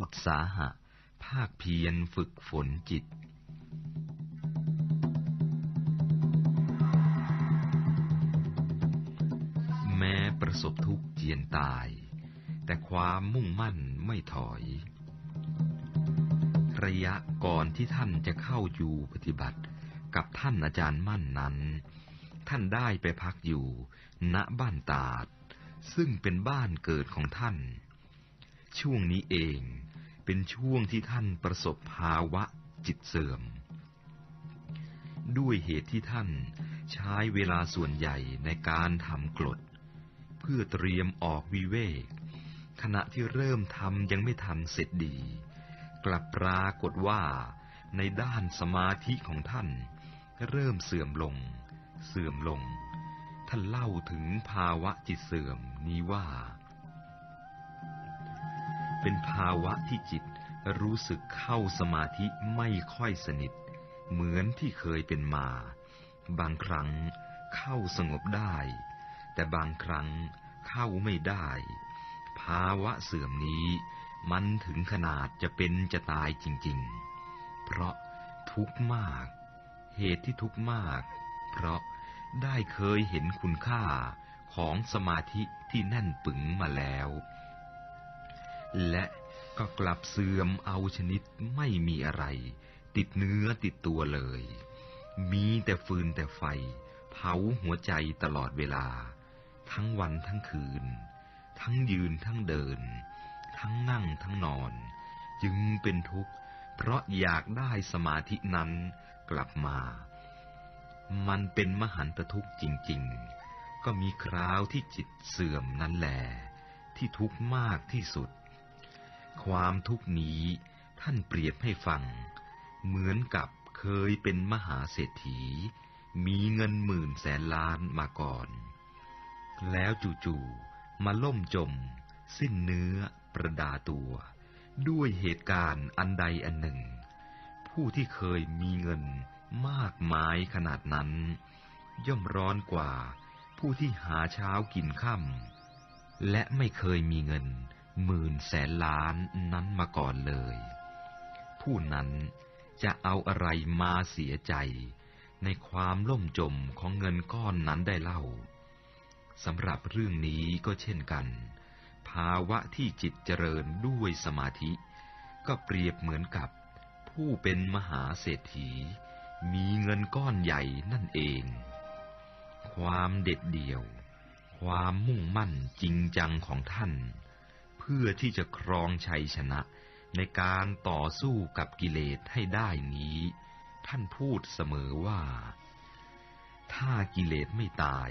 อุตสาหะ ภาคเพียรฝึกฝนจิต แม้ประสบทุกข์เจียนตาย แต่ความมุ่งมั่นไม่ถอย ระยะก่อนที่ท่านจะเข้าอยู่ปฏิบัติกับท่านอาจารย์มั่นนั้น ท่านได้ไปพักอยู่ ณบ้านตาดซึ่งเป็นบ้านเกิดของท่าน ช่วงนี้เอง เป็นช่วงที่ท่านประสบภาวะจิตเสื่อม ด้วยเหตุที่ท่านใช้เวลาส่วนใหญ่ในการทำกรดเพื่อเตรียมออกวิเวก ขณะที่เริ่มทำยังไม่ทันเสร็จดี กลับปรากฏว่าในด้านสมาธิของท่าน เริ่มเสื่อมลง เสื่อมลง ท่านเล่าถึงภาวะจิตเสื่อมนี้ว่า เป็นภาวะที่จิตรู้สึกเข้าสมาธิไม่ค่อยสนิท เหมือนที่เคยเป็นมา บางครั้งเข้าสงบได้ แต่บางครั้งเข้าไม่ได้ ภาวะเสื่อมนี้ มันถึงขนาดจะเป็นจะตายจริง ๆ เพราะทุกข์มาก เหตุที่ทุกข์มาก เพราะได้เคยเห็นคุณค่าของสมาธิที่แน่นปึงมาแล้ว และก็กลับเสื่อมเอาชนิดไม่มีอะไร ติดเนื้อติดตัวเลย มีแต่ฟืนแต่ไฟ เผาหัวใจตลอดเวลา ทั้งวันทั้งคืน ทั้งยืนทั้งเดิน ทั้งนั่งทั้งนอน จึงเป็นทุกข์ เพราะอยากได้สมาธินั้นกลับมา มันเป็นมหันตทุกข์จริง ๆ ก็มีคราวที่จิตเสื่อมนั่นแหละที่ทุกข์มากที่สุด ความทุกนี้ท่านเปรียบให้ฟัง เหมือนกับเคยเป็นมหาเศรษฐี มีเงินหมื่นแสนล้านมาก่อน แล้วจู่ๆมาล่มจม สิ้นเนื้อประดาตัว ด้วยเหตุการณ์อันใดอันหนึ่ง ผู้ที่เคยมีเงินมากมายขนาดนั้น ย่อมร้อนกว่าผู้ที่หาเช้ากินค่ำและไม่เคยมีเงิน หมื่นแสนล้านนั้นมาก่อนเลย ผู้นั้นจะเอาอะไรมาเสียใจ ในความล่มจมของเงินก้อนนั้นได้เล่าสำหรับเรื่องนี้ก็เช่นกัน ภาวะที่จิตเจริญด้วยสมาธิ ก็เปรียบเหมือนกับ ผู้เป็นมหาเศรษฐี มีเงินก้อนใหญ่นั่นเอง ความเด็ดเดี่ยว ความมุ่งมั่นจริงจังของท่าน เพื่อที่จะครองชัยชนะ ในการต่อสู้กับกิเลสให้ได้นี้ ท่านพูดเสมอว่า ถ้ากิเลสไม่ตาย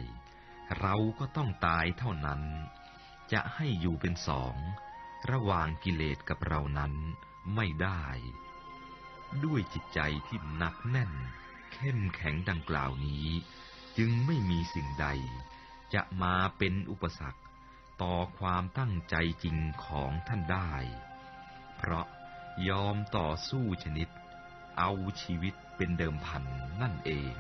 เราก็ต้องตายเท่านั้น จะให้อยู่เป็นสอง ระหว่างกิเลสกับเรานั้นไม่ได้ ด้วยจิตใจที่หนักแน่น เข้มแข็งดังกล่าวนี้ จึงไม่มีสิ่งใด จะมาเป็นอุปสรรค ต่อความตั้งใจจริงของท่านได้ เพราะยอมต่อสู้ชนิด เอาชีวิตเป็นเดิมพันนั่นเอง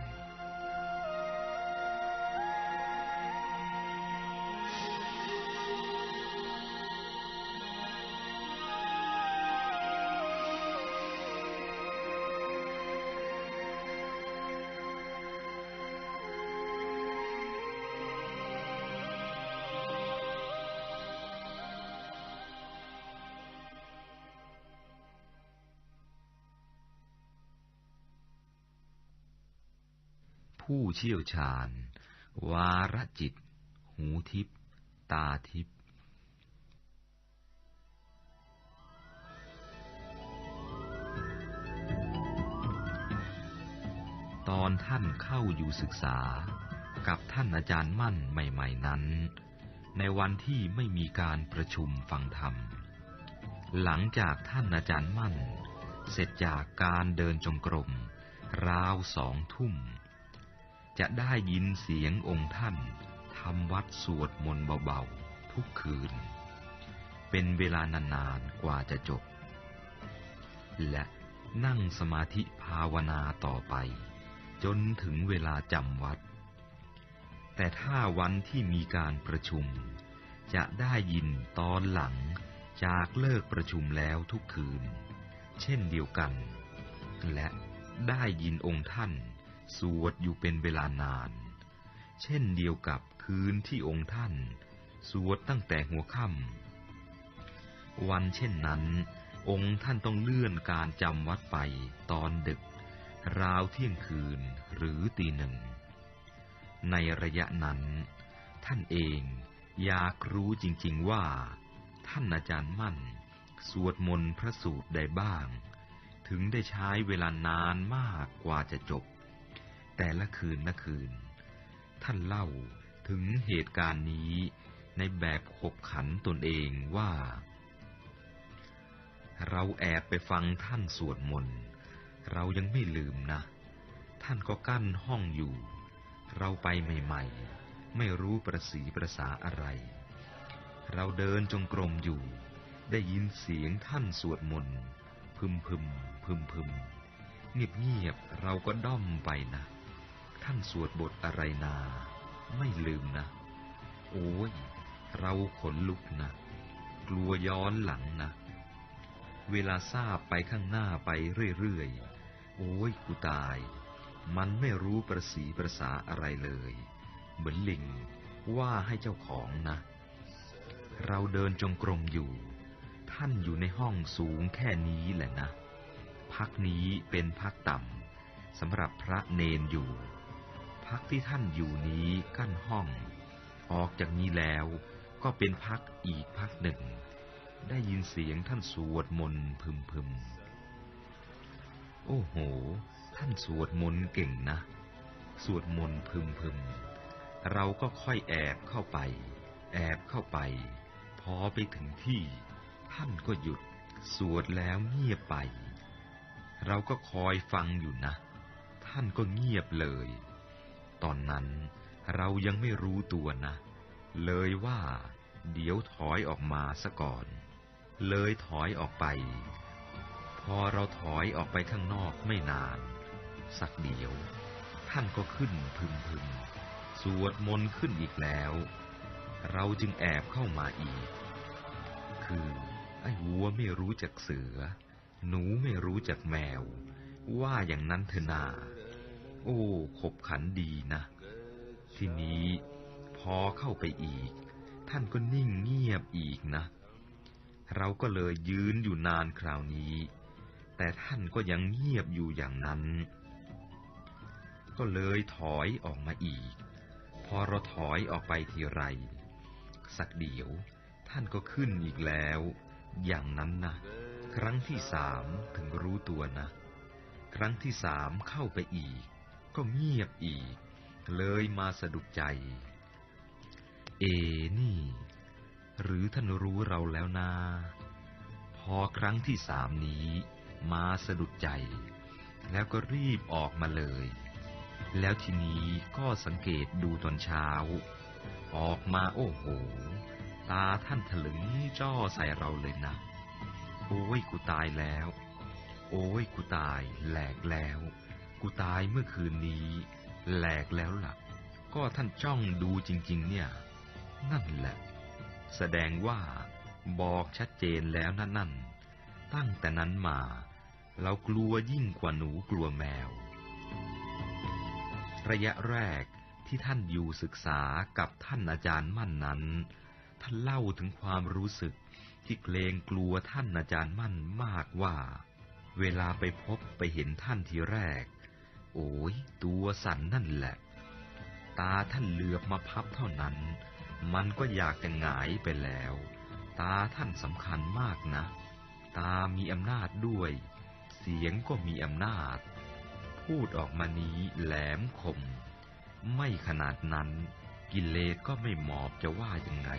ผู้เชี่ยวชาญ วาระจิต หูทิพตาทิพตอนท่านเข้าอยู่ศึกษากับท่านอาจารย์มั่นใหม่ ๆนั้น ในวันที่ไม่มีการประชุมฟังธรรม หลังจากท่านอาจารย์มั่น เสร็จจากการเดินจงกรมราวสองทุ่ม จะได้ยินเสียงองค์ท่านทำวัดสวดมนต์เบาๆ ทุกคืน เป็นเวลานานๆกว่าจะจบ และนั่งสมาธิภาวนาต่อไป จนถึงเวลาจำวัด แต่ถ้าวันที่มีการประชุม จะได้ยินตอนหลังจากเลิกประชุมแล้วทุกคืน เช่นเดียวกัน และได้ยินองค์ท่าน สวดอยู่เป็นเวลานาน เช่นเดียวกับคืนที่องค์ท่าน สวดตั้งแต่หัวค่ำวันเช่นนั้น องค์ท่านต้องเลื่อนการจำวัดไปตอนดึก ราวเที่ยงคืนหรือตีหนึ่ง ในระยะนั้น ท่านเองอยากรู้จริงๆว่า ท่านอาจารย์มั่น สวดมนต์พระสูตรใดบ้าง ถึงได้ใช้เวลานานมากกว่าจะจบ แต่ละคืนละคืน ท่านเล่าถึงเหตุการณ์นี้ในแบบขบขันตนเองว่า เราแอบไปฟังท่านสวดมนต์ เรายังไม่ลืมนะ ท่านก็กั้นห้องอยู่ เราไปใหม่ๆ ไม่รู้ประสีประสาอะไร เราเดินจงกรมอยู่ ได้ยินเสียงท่านสวดมนต์พึมพึมพึมพึมเงียบเงียบเราก็ด้อมไปนะ ท่านสวดบทอะไรนา ไม่ลืมนะ โอ้ย เราขนลุกนะ กลัวย้อนหลังนะ เวลาทราบไปข้างหน้าไปเรื่อยๆ โอ้ย กูตาย มันไม่รู้ประสีประสาอะไรเลย เหมือนลิงว่าให้เจ้าของนะ เราเดินจงกรมอยู่ ท่านอยู่ในห้องสูงแค่นี้แหละนะ พักนี้เป็นพักต่ำสำหรับพระเนนอยู่ พักที่ท่านอยู่นี้กั้นห้อง ออกจากนี้แล้วก็เป็นพักอีกพักหนึ่ง ได้ยินเสียงท่านสวดมนต์พึมพึมโอ้โห ท่านสวดมนต์เก่งนะ สวดมนต์พึมพึมเราก็ค่อยแอบเข้าไป แอบเข้าไป พอไปถึงที่ ท่านก็หยุด สวดแล้วเงียบไป เราก็คอยฟังอยู่นะ ท่านก็เงียบเลย ตอนนั้นเรายังไม่รู้ตัวนะ เลยว่า เดี๋ยวถอยออกมาซะก่อน เลยถอยออกไป พอเราถอยออกไปข้างนอกไม่นาน สักเดียว ท่านก็ขึ้นพึมพึมสวดมนต์ขึ้นอีกแล้ว เราจึงแอบเข้ามาอีก คือไอ้วัวไม่รู้จักเสือ หนูไม่รู้จักแมว ว่าอย่างนั้นเถอะนา โอ้ ขบขันดีนะ ทีนี้พอเข้าไปอีก ท่านก็นิ่งเงียบอีกนะ เราก็เลยยืนอยู่นานคราวนี้ แต่ท่านก็ยังเงียบอยู่อย่างนั้น ก็เลยถอยออกมาอีก พอเราถอยออกไปทีไร สักเดียว ท่านก็ขึ้นอีกแล้ว อย่างนั้นนะครั้งที่สามถึงรู้ตัวนะ ครั้งที่สามเข้าไปอีก ก็เงียบอีก เลยมาสะดุดใจ เอนี่ หรือท่านรู้เราแล้วนา พอครั้งที่สามนี้ มาสะดุดใจ แล้วก็รีบออกมาเลย แล้วทีนี้ก็สังเกตดูตอนเช้า ออกมาโอ้โห ตาท่านถลึงจ้อใส่เราเลยนะ โอ้ยกูตายแล้ว โอ้ยกูตายแหลกแล้ว กูตายเมื่อคืนนี้ แหลกแล้วล่ะก็ท่านจ้องดูจริง ๆ เนี่ย นั่นแหละ แสดงว่าบอกชัดเจนแล้วนั่นนั่นตั้งแต่นั้นมา เรากลัวยิ่งกว่าหนูกลัวแมว ระยะแรกที่ท่านอยู่ศึกษากับท่านอาจารย์มั่นนั้น ท่านเล่าถึงความรู้สึกที่เกรงกลัวท่านอาจารย์มั่นมากว่า เวลาไปพบไปเห็นท่านทีแรก โอ้ยตัวสั่นนั่นแหละ ตาท่านเหลือบมาพับเท่านั้น มันก็อยากจะหงายไปแล้ว ตาท่านสำคัญมากนะ ตามีอำนาจด้วย เสียงก็มีอำนาจ พูดออกมานี้แหลมคม ไม่ขนาดนั้น กิเลสก็ไม่หมอบจะว่ายังไง